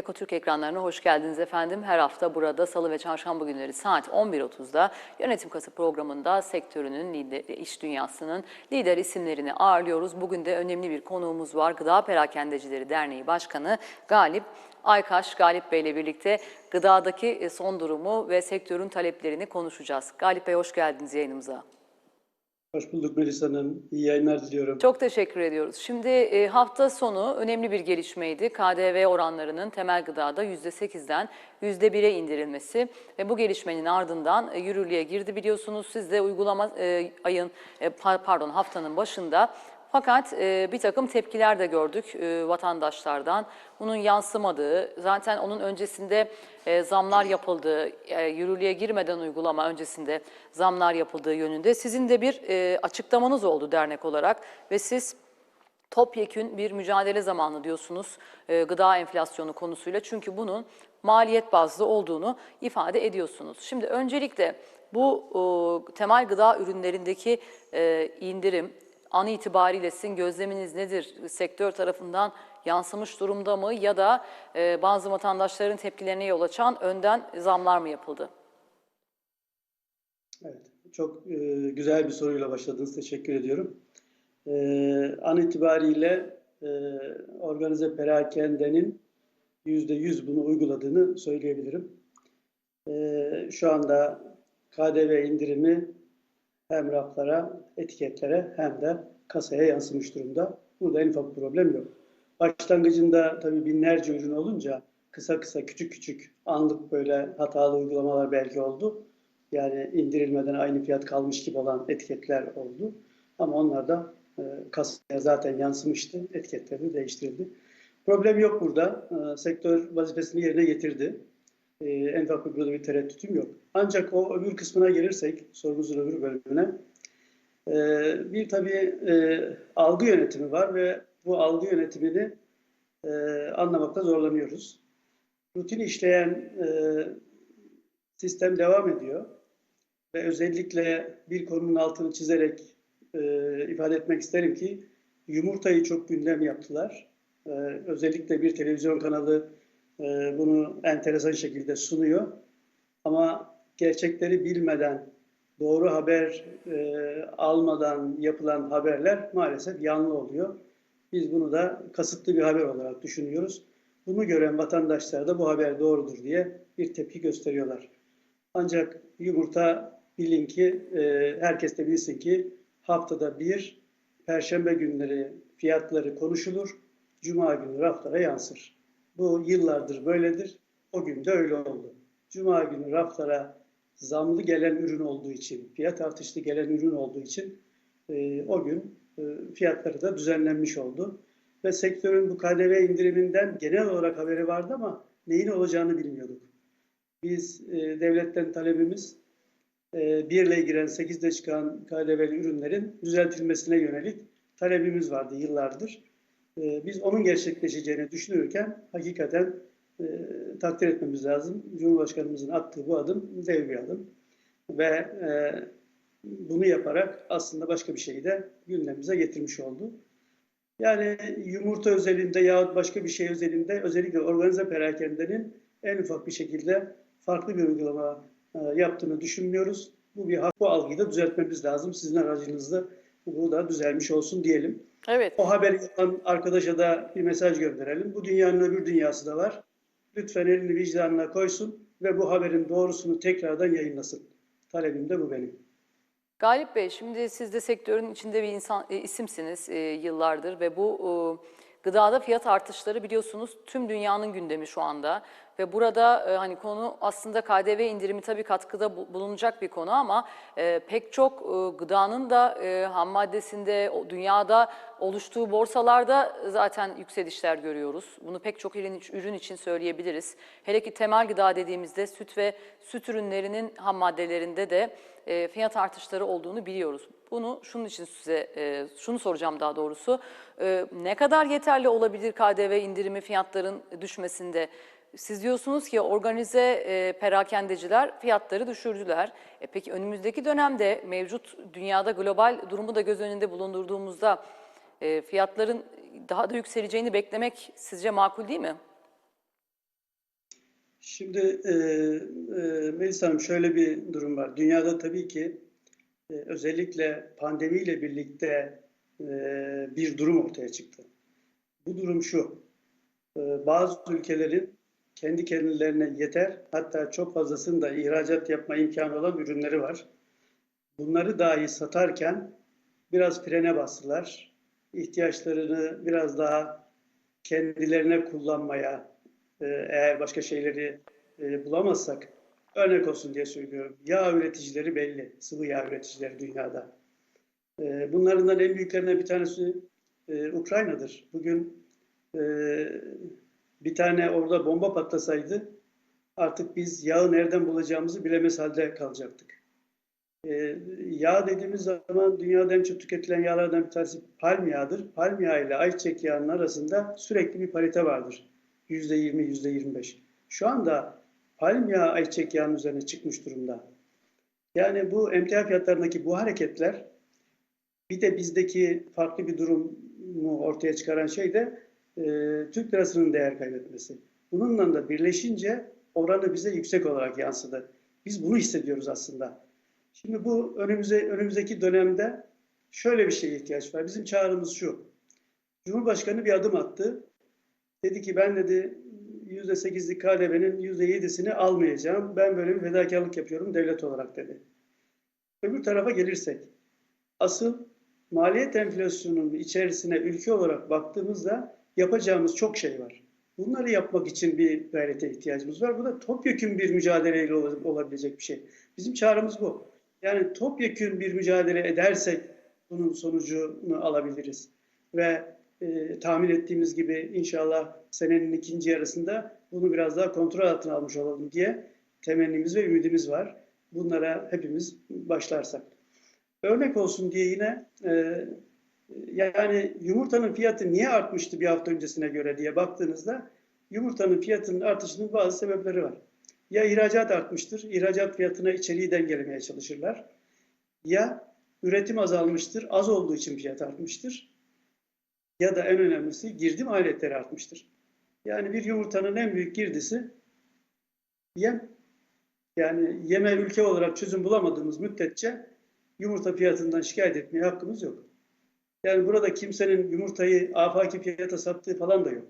Eko Türk ekranlarına hoş geldiniz efendim. Her hafta burada salı ve çarşamba günleri saat 11.30'da Yönetim Kası programında sektörünün, lider, iş dünyasının lider isimlerini ağırlıyoruz. Bugün de önemli bir konuğumuz var. Gıda Perakendecileri Derneği Başkanı Galip Aykaş. Galip Bey ile birlikte gıdadaki e, son durumu ve sektörün taleplerini konuşacağız. Galip Bey hoş geldiniz yayınımıza. Hoş bulduk Melisa Hanım. İyi yayınlar diliyorum. Çok teşekkür ediyoruz. Şimdi e, hafta sonu önemli bir gelişmeydi. KDV oranlarının temel gıdada %8'den %1'e indirilmesi ve bu gelişmenin ardından e, yürürlüğe girdi biliyorsunuz. Siz de uygulama e, ayın pa- pardon haftanın başında fakat e, bir takım tepkiler de gördük e, vatandaşlardan. Bunun yansımadığı, zaten onun öncesinde e, zamlar yapıldığı, e, yürürlüğe girmeden uygulama öncesinde zamlar yapıldığı yönünde. Sizin de bir e, açıklamanız oldu dernek olarak ve siz topyekün bir mücadele zamanı diyorsunuz e, gıda enflasyonu konusuyla. Çünkü bunun maliyet bazlı olduğunu ifade ediyorsunuz. Şimdi öncelikle bu e, temel gıda ürünlerindeki e, indirim an itibariyle sizin gözleminiz nedir? Sektör tarafından yansımış durumda mı ya da e, bazı vatandaşların tepkilerine yol açan önden zamlar mı yapıldı? Evet, çok e, güzel bir soruyla başladınız. Teşekkür ediyorum. E, an itibariyle e, organize perakendenin yüzde yüz bunu uyguladığını söyleyebilirim. E, şu anda KDV indirimi hem raflara, etiketlere hem de kasaya yansımış durumda. Burada en ufak problem yok. Başlangıcında tabii binlerce ürün olunca kısa kısa küçük küçük anlık böyle hatalı uygulamalar belki oldu. Yani indirilmeden aynı fiyat kalmış gibi olan etiketler oldu. Ama onlar da e, kasaya zaten yansımıştı. Etiketleri değiştirildi. Problem yok burada. E, sektör vazifesini yerine getirdi. E, en ufak bir tereddütüm yok. Ancak o öbür kısmına gelirsek, sorumuzun öbür bölümüne, e, bir tabii e, algı yönetimi var ve bu algı yönetimini e, anlamakta zorlanıyoruz. Rutin işleyen e, sistem devam ediyor ve özellikle bir konunun altını çizerek ifade etmek isterim ki yumurtayı çok gündem yaptılar. Özellikle bir televizyon kanalı bunu enteresan şekilde sunuyor. Ama gerçekleri bilmeden, doğru haber e, almadan yapılan haberler maalesef yanlı oluyor. Biz bunu da kasıtlı bir haber olarak düşünüyoruz. Bunu gören vatandaşlar da bu haber doğrudur diye bir tepki gösteriyorlar. Ancak yumurta bilin ki, e, herkes de bilsin ki haftada bir, perşembe günleri fiyatları konuşulur, cuma günü raflara yansır. Bu yıllardır böyledir, o gün de öyle oldu. Cuma günü raflara zamlı gelen ürün olduğu için, fiyat artışlı gelen ürün olduğu için e, o gün e, fiyatları da düzenlenmiş oldu. Ve sektörün bu KDV indiriminden genel olarak haberi vardı ama neyin olacağını bilmiyorduk. Biz e, devletten talebimiz e, 1 ile giren 8'de çıkan KDV'li ürünlerin düzeltilmesine yönelik talebimiz vardı yıllardır. E, biz onun gerçekleşeceğini düşünürken hakikaten e, takdir etmemiz lazım. Cumhurbaşkanımızın attığı bu adım dev bir adım. Ve e, bunu yaparak aslında başka bir şeyi de gündemimize getirmiş oldu. Yani yumurta özelinde yahut başka bir şey özelinde özellikle organize perakendenin en ufak bir şekilde farklı bir uygulama e, yaptığını düşünmüyoruz. Bu bir hak, bu algıyı da düzeltmemiz lazım. Sizin aracınızda bu da düzelmiş olsun diyelim. Evet. O haberi yapan arkadaşa da bir mesaj gönderelim. Bu dünyanın öbür dünyası da var. Lütfen elini vicdanına koysun ve bu haberin doğrusunu tekrardan yayınlasın. Talebim de bu benim. Galip Bey, şimdi siz de sektörün içinde bir insan e, isimsiniz e, yıllardır ve bu e, gıdada fiyat artışları biliyorsunuz tüm dünyanın gündemi şu anda ve burada e, hani konu aslında KDV indirimi tabii katkıda bu- bulunacak bir konu ama e, pek çok e, gıdanın da e, ham maddesinde o dünyada oluştuğu borsalarda zaten yükselişler görüyoruz. Bunu pek çok ürün, ürün için söyleyebiliriz. Hele ki temel gıda dediğimizde süt ve süt ürünlerinin ham maddelerinde de e, fiyat artışları olduğunu biliyoruz. Bunu şunun için size e, şunu soracağım daha doğrusu. E, ne kadar yeterli olabilir KDV indirimi fiyatların düşmesinde? Siz diyorsunuz ki organize e, perakendeciler fiyatları düşürdüler. E, peki önümüzdeki dönemde mevcut dünyada global durumu da göz önünde bulundurduğumuzda e, fiyatların daha da yükseleceğini beklemek sizce makul değil mi? Şimdi e, e, Melis Hanım şöyle bir durum var. Dünyada tabii ki özellikle pandemiyle birlikte e, bir durum ortaya çıktı. Bu durum şu. e, bazı ülkelerin kendi kendilerine yeter hatta çok fazlasını da ihracat yapma imkanı olan ürünleri var. Bunları dahi satarken biraz frene bastılar. İhtiyaçlarını biraz daha kendilerine kullanmaya e, eğer başka şeyleri bulamazsak örnek olsun diye söylüyorum. Yağ üreticileri belli. Sıvı yağ üreticileri dünyada. E, bunlardan en büyüklerinden bir tanesi e, Ukrayna'dır. Bugün e, bir tane orada bomba patlasaydı artık biz yağı nereden bulacağımızı bilemez halde kalacaktık. E, yağ dediğimiz zaman dünyada en çok tüketilen yağlardan bir tanesi palm yağıdır. Palm yağı ile ayçiçek yağının arasında sürekli bir parite vardır. Yüzde yirmi, yüzde yirmi beş. Şu anda palm yağı ayçiçek yağının üzerine çıkmış durumda. Yani bu emtia fiyatlarındaki bu hareketler bir de bizdeki farklı bir durumu ortaya çıkaran şey de e, Türk lirasının değer kaybetmesi. Bununla da birleşince oranı bize yüksek olarak yansıdı. Biz bunu hissediyoruz aslında. Şimdi bu önümüze önümüzdeki dönemde şöyle bir şeye ihtiyaç var. Bizim çağrımız şu. Cumhurbaşkanı bir adım attı. Dedi ki ben dedi %8'lik KDV'nin %7'sini almayacağım. Ben böyle bir fedakarlık yapıyorum devlet olarak dedi. Öbür tarafa gelirsek asıl maliyet enflasyonunun içerisine ülke olarak baktığımızda yapacağımız çok şey var. Bunları yapmak için bir gayrete ihtiyacımız var. Bu da topyekün bir mücadeleyle ol- olabilecek bir şey. Bizim çağrımız bu. Yani topyekün bir mücadele edersek bunun sonucunu alabiliriz. Ve e, tahmin ettiğimiz gibi inşallah senenin ikinci yarısında bunu biraz daha kontrol altına almış olalım diye temennimiz ve ümidimiz var. Bunlara hepimiz başlarsak. Örnek olsun diye yine e, yani yumurtanın fiyatı niye artmıştı bir hafta öncesine göre diye baktığınızda yumurtanın fiyatının artışının bazı sebepleri var. Ya ihracat artmıştır, ihracat fiyatına içeriği dengelemeye çalışırlar. Ya üretim azalmıştır, az olduğu için fiyat artmıştır. Ya da en önemlisi girdi maliyetleri artmıştır. Yani bir yumurtanın en büyük girdisi yem. Yani yeme ülke olarak çözüm bulamadığımız müddetçe yumurta fiyatından şikayet etmeye hakkımız yok. Yani burada kimsenin yumurtayı afaki fiyata sattığı falan da yok.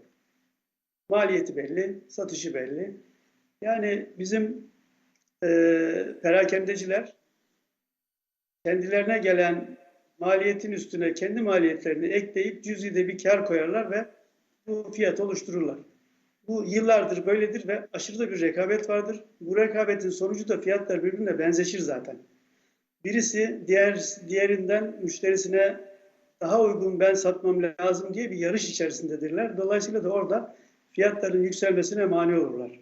Maliyeti belli, satışı belli. Yani bizim e, perakendeciler kendilerine gelen maliyetin üstüne kendi maliyetlerini ekleyip cüzide bir kar koyarlar ve bu fiyat oluştururlar. Bu yıllardır böyledir ve aşırı da bir rekabet vardır. Bu rekabetin sonucu da fiyatlar birbirine benzeşir zaten. Birisi diğer diğerinden müşterisine daha uygun ben satmam lazım diye bir yarış içerisindedirler. Dolayısıyla da orada fiyatların yükselmesine mani olurlar.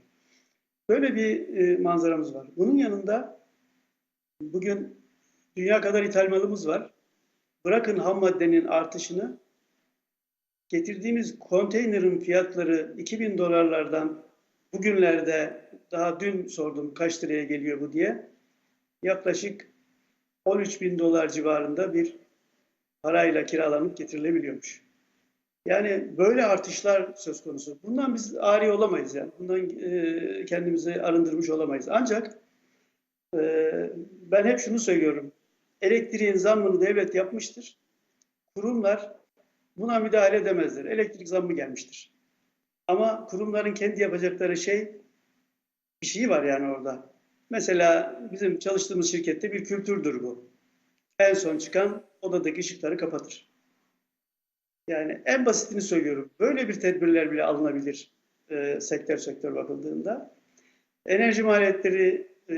Böyle bir e, manzaramız var. Bunun yanında bugün dünya kadar ithal malımız var. Bırakın ham maddenin artışını getirdiğimiz konteynerin fiyatları 2000 dolarlardan bugünlerde daha dün sordum kaç liraya geliyor bu diye yaklaşık 13 bin dolar civarında bir parayla kiralanıp getirilebiliyormuş. Yani böyle artışlar söz konusu. Bundan biz ari olamayız yani. Bundan e, kendimizi arındırmış olamayız. Ancak e, ben hep şunu söylüyorum. Elektriğin zammını devlet yapmıştır. Kurumlar buna müdahale edemezler. Elektrik zammı gelmiştir. Ama kurumların kendi yapacakları şey bir şey var yani orada. Mesela bizim çalıştığımız şirkette bir kültürdür bu. En son çıkan odadaki ışıkları kapatır. Yani en basitini söylüyorum. Böyle bir tedbirler bile alınabilir e, sektör sektör bakıldığında. Enerji maliyetleri e,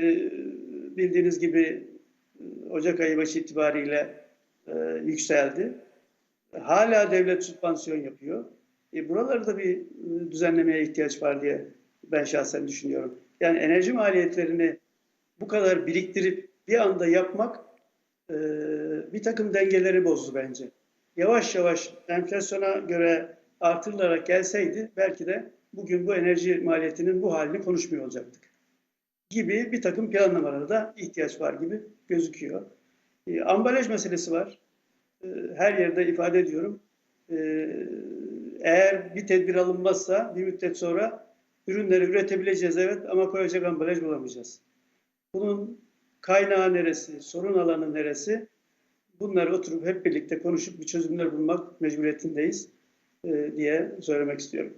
bildiğiniz gibi Ocak ayı başı itibariyle e, yükseldi. Hala devlet sübvansiyon yapıyor. E, buralarda bir e, düzenlemeye ihtiyaç var diye ben şahsen düşünüyorum. Yani enerji maliyetlerini bu kadar biriktirip bir anda yapmak e, bir takım dengeleri bozdu bence. Yavaş yavaş enflasyona göre artırılarak gelseydi belki de bugün bu enerji maliyetinin bu halini konuşmuyor olacaktık. Gibi bir takım planlamalara da ihtiyaç var gibi gözüküyor. E, ambalaj meselesi var. E, her yerde ifade ediyorum. E, eğer bir tedbir alınmazsa bir müddet sonra ürünleri üretebileceğiz evet ama koyacak ambalaj bulamayacağız. Bunun kaynağı neresi, sorun alanı neresi? Bunları oturup hep birlikte konuşup bir çözümler bulmak mecburiyetindeyiz e, diye söylemek istiyorum.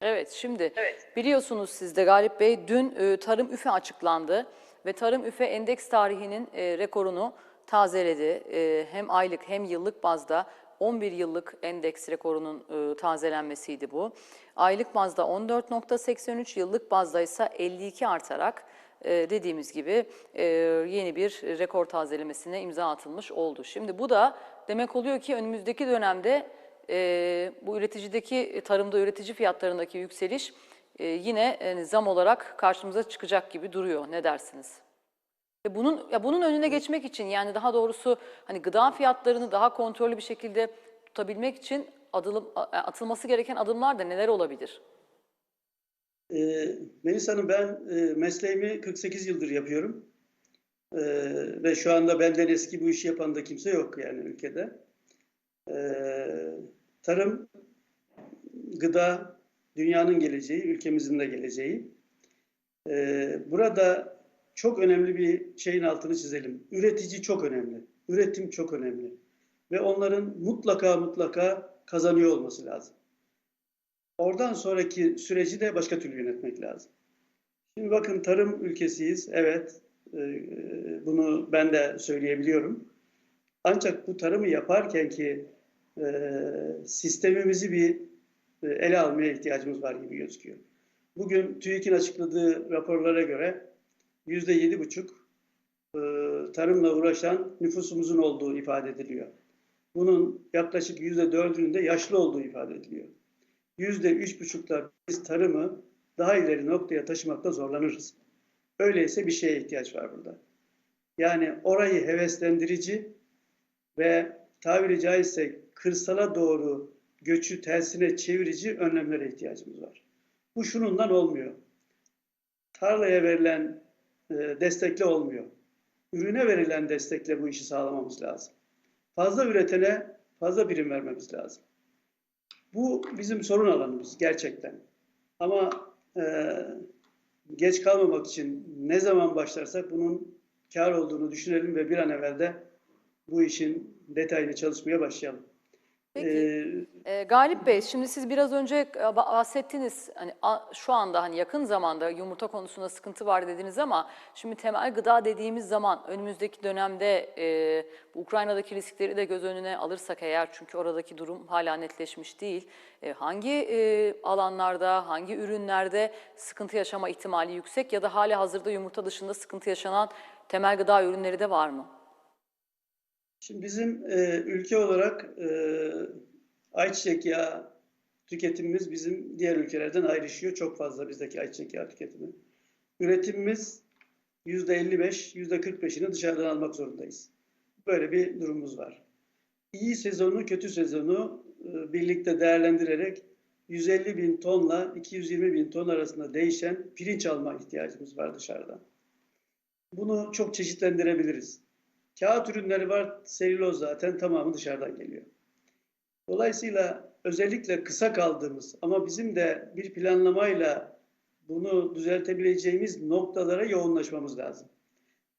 Evet, şimdi biliyorsunuz siz de Galip Bey dün e, Tarım Üfe açıklandı ve Tarım Üfe endeks tarihinin e, rekorunu tazeledi. E, hem aylık hem yıllık bazda 11 yıllık endeks rekorunun e, tazelenmesiydi bu. Aylık bazda 14.83, yıllık bazda ise 52 artarak e, dediğimiz gibi e, yeni bir rekor tazelemesine imza atılmış oldu. Şimdi bu da demek oluyor ki önümüzdeki dönemde e, bu üreticideki tarımda üretici fiyatlarındaki yükseliş e, yine e, zam olarak karşımıza çıkacak gibi duruyor. Ne dersiniz? Ve bunun ya bunun önüne geçmek için yani daha doğrusu hani gıda fiyatlarını daha kontrollü bir şekilde tutabilmek için adılım, a- atılması gereken adımlar da neler olabilir? E, Melis Hanım ben e, mesleğimi 48 yıldır yapıyorum. E, ve şu anda benden eski bu işi yapan da kimse yok yani ülkede. E, tarım, gıda dünyanın geleceği, ülkemizin de geleceği. E, burada çok önemli bir şeyin altını çizelim. Üretici çok önemli. Üretim çok önemli. Ve onların mutlaka mutlaka kazanıyor olması lazım. Oradan sonraki süreci de başka türlü yönetmek lazım. Şimdi bakın tarım ülkesiyiz. Evet, e, bunu ben de söyleyebiliyorum. Ancak bu tarımı yaparken ki e, sistemimizi bir e, ele almaya ihtiyacımız var gibi gözüküyor. Bugün TÜİK'in açıkladığı raporlara göre yüzde yedi buçuk e, tarımla uğraşan nüfusumuzun olduğu ifade ediliyor. Bunun yaklaşık yüzde dördünün de yaşlı olduğu ifade ediliyor. Yüzde üç buçuklar biz tarımı daha ileri noktaya taşımakta zorlanırız. Öyleyse bir şeye ihtiyaç var burada. Yani orayı heveslendirici ve tabiri caizse kırsala doğru göçü tersine çevirici önlemlere ihtiyacımız var. Bu şunundan olmuyor. Tarlaya verilen e, destekle olmuyor. Ürüne verilen destekle bu işi sağlamamız lazım. Fazla üretene fazla birim vermemiz lazım. Bu bizim sorun alanımız gerçekten. Ama e, geç kalmamak için ne zaman başlarsak bunun kar olduğunu düşünelim ve bir an evvel de bu işin detaylı çalışmaya başlayalım. Peki. Ee, Galip Bey, şimdi siz biraz önce ba- bahsettiniz hani a- şu anda hani yakın zamanda yumurta konusunda sıkıntı var dediniz ama şimdi temel gıda dediğimiz zaman önümüzdeki dönemde e, bu Ukrayna'daki riskleri de göz önüne alırsak eğer çünkü oradaki durum hala netleşmiş değil. E, hangi e, alanlarda, hangi ürünlerde sıkıntı yaşama ihtimali yüksek ya da hala hazırda yumurta dışında sıkıntı yaşanan temel gıda ürünleri de var mı? Şimdi bizim e, ülke olarak e, ayçiçek yağı tüketimimiz bizim diğer ülkelerden ayrışıyor. Çok fazla bizdeki ayçiçek yağı tüketimi. Üretimimiz %55, %45'ini dışarıdan almak zorundayız. Böyle bir durumumuz var. İyi sezonu, kötü sezonu e, birlikte değerlendirerek 150 bin tonla 220 bin ton arasında değişen pirinç alma ihtiyacımız var dışarıdan. Bunu çok çeşitlendirebiliriz. Kağıt ürünleri var, selüloz zaten tamamı dışarıdan geliyor. Dolayısıyla özellikle kısa kaldığımız ama bizim de bir planlamayla bunu düzeltebileceğimiz noktalara yoğunlaşmamız lazım.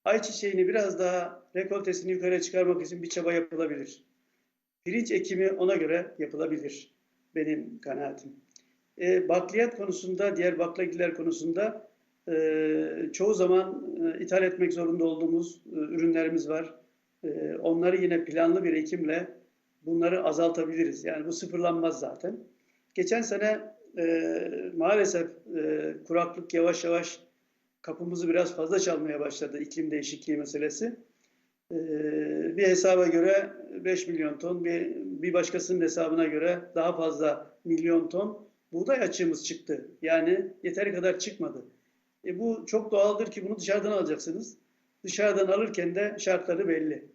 Ayçiçeğini biraz daha rekoltesini yukarı çıkarmak için bir çaba yapılabilir. Pirinç ekimi ona göre yapılabilir. Benim kanaatim. E, bakliyat konusunda, diğer baklagiller konusunda çoğu zaman e, ithal etmek zorunda olduğumuz e, ürünlerimiz var. E, onları yine planlı bir ekimle bunları azaltabiliriz. Yani bu sıfırlanmaz zaten. Geçen sene e, maalesef kuraklık yavaş yavaş kapımızı biraz fazla çalmaya başladı iklim değişikliği meselesi. E, bir hesaba göre 5 milyon ton, bir, bir başkasının hesabına göre daha fazla milyon ton buğday açığımız çıktı. Yani yeteri kadar çıkmadı. E bu çok doğaldır ki bunu dışarıdan alacaksınız. Dışarıdan alırken de şartları belli.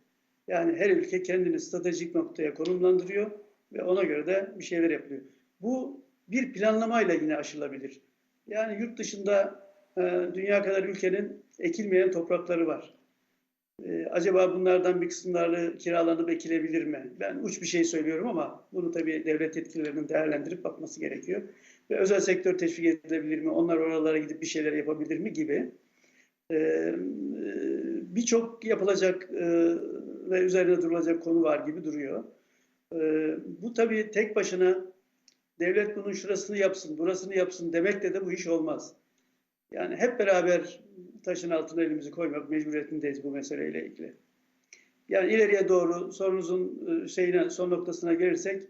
Yani her ülke kendini stratejik noktaya konumlandırıyor ve ona göre de bir şeyler yapıyor. Bu bir planlamayla yine aşılabilir. Yani yurt dışında e, dünya kadar ülkenin ekilmeyen toprakları var. Ee, acaba bunlardan bir kısımları kiralanıp ekilebilir mi? Ben uç bir şey söylüyorum ama bunu tabii devlet yetkililerinin değerlendirip bakması gerekiyor. Ve özel sektör teşvik edilebilir mi? Onlar oralara gidip bir şeyler yapabilir mi gibi. E, Birçok yapılacak e, ve üzerine durulacak konu var gibi duruyor. Ee, Bu tabii tek başına devlet bunun şurasını yapsın, burasını yapsın demekle de bu iş olmaz. Yani hep beraber taşın altına elimizi koymak mecburiyetindeyiz bu meseleyle ilgili. Yani ileriye doğru sorunuzun e, şeyine son noktasına gelirsek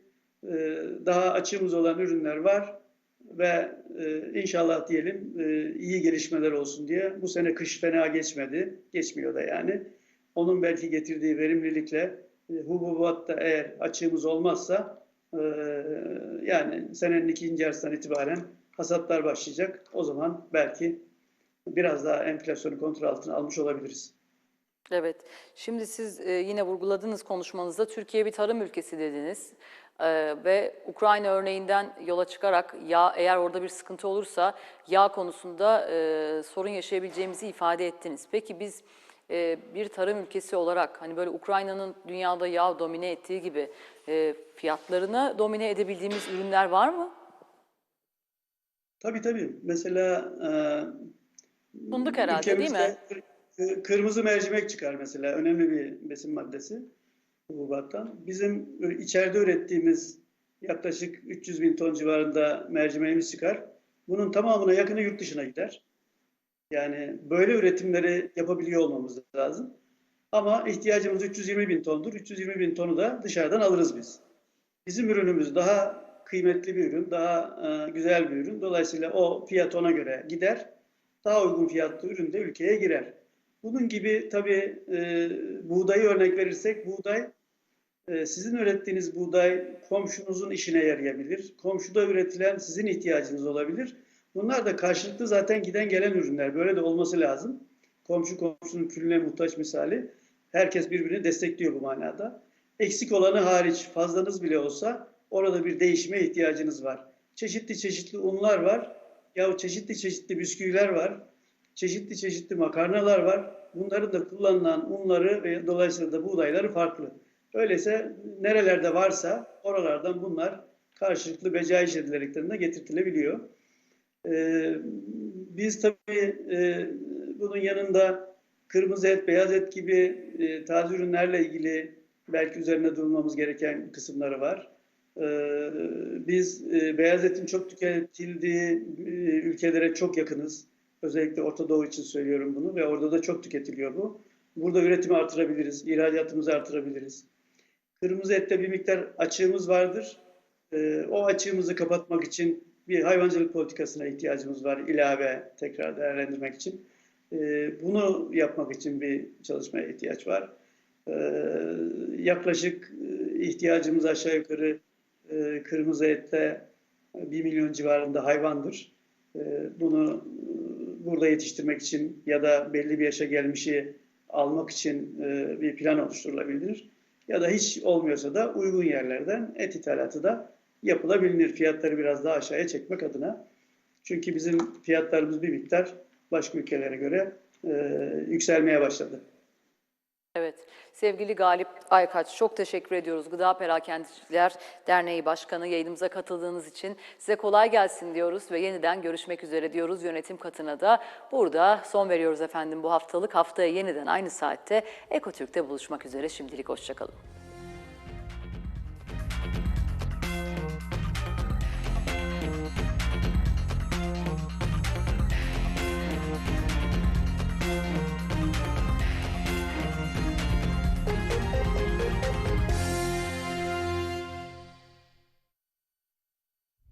e, daha açığımız olan ürünler var ve e, inşallah diyelim e, iyi gelişmeler olsun diye bu sene kış fena geçmedi, geçmiyor da yani. Onun belki getirdiği verimlilikle e, hububatta eğer açığımız olmazsa e, yani senenin ikinci yarısından itibaren hasatlar başlayacak. O zaman belki biraz daha enflasyonu kontrol altına almış olabiliriz. Evet. Şimdi siz e, yine vurguladınız konuşmanızda Türkiye bir tarım ülkesi dediniz. E, ve Ukrayna örneğinden yola çıkarak yağ eğer orada bir sıkıntı olursa yağ konusunda e, sorun yaşayabileceğimizi ifade ettiniz. Peki biz e, bir tarım ülkesi olarak hani böyle Ukrayna'nın dünyada yağ domine ettiği gibi e, fiyatlarını domine edebildiğimiz ürünler var mı? Tabii tabii. Mesela e, Fındık herhalde değil mi? Kırmızı mercimek çıkar mesela. Önemli bir besin maddesi hububattan. Bizim içeride ürettiğimiz yaklaşık 300 bin ton civarında mercimeğimiz çıkar. Bunun tamamına yakını yurt dışına gider. Yani böyle üretimleri yapabiliyor olmamız lazım. Ama ihtiyacımız 320 bin tondur. 320 bin tonu da dışarıdan alırız biz. Bizim ürünümüz daha kıymetli bir ürün, daha e, güzel bir ürün. Dolayısıyla o fiyat ona göre gider. Daha uygun fiyatlı ürün de ülkeye girer. Bunun gibi tabii e, buğdayı örnek verirsek buğday e, sizin ürettiğiniz buğday komşunuzun işine yarayabilir. Komşuda üretilen sizin ihtiyacınız olabilir. Bunlar da karşılıklı zaten giden gelen ürünler. Böyle de olması lazım. Komşu komşunun külüne muhtaç misali. Herkes birbirini destekliyor bu manada. Eksik olanı hariç fazlanız bile olsa orada bir değişime ihtiyacınız var. Çeşitli çeşitli unlar var. Ya çeşitli çeşitli bisküviler var. Çeşitli çeşitli makarnalar var. Bunların da kullanılan unları ve dolayısıyla da buğdayları farklı. Öyleyse nerelerde varsa oralardan bunlar karşılıklı becaiş edilereklerinde getirtilebiliyor. Ee, biz tabii e, bunun yanında kırmızı et, beyaz et gibi e, taze ürünlerle ilgili belki üzerine durmamız gereken kısımları var. Ee, biz e, beyaz etin çok tüketildiği e, ülkelere çok yakınız. Özellikle Orta Doğu için söylüyorum bunu ve orada da çok tüketiliyor bu. Burada üretimi artırabiliriz, ihracatımızı artırabiliriz. Kırmızı ette bir miktar açığımız vardır. Ee, o açığımızı kapatmak için bir hayvancılık politikasına ihtiyacımız var ilave tekrar değerlendirmek için. Ee, bunu yapmak için bir çalışmaya ihtiyaç var. Ee, yaklaşık e, ihtiyacımız aşağı yukarı e, kırmızı ette 1 milyon civarında hayvandır. Ee, bunu e, burada yetiştirmek için ya da belli bir yaşa gelmişi almak için e, bir plan oluşturulabilir. Ya da hiç olmuyorsa da uygun yerlerden et ithalatı da yapılabilir. Fiyatları biraz daha aşağıya çekmek adına. Çünkü bizim fiyatlarımız bir miktar başka ülkelere göre e, yükselmeye başladı. Evet, sevgili Galip Aykaç çok teşekkür ediyoruz. Gıda Perakendiciler Derneği Başkanı yayınımıza katıldığınız için size kolay gelsin diyoruz ve yeniden görüşmek üzere diyoruz yönetim katına da. Burada son veriyoruz efendim bu haftalık. Haftaya yeniden aynı saatte Ekotürk'te buluşmak üzere. Şimdilik hoşçakalın.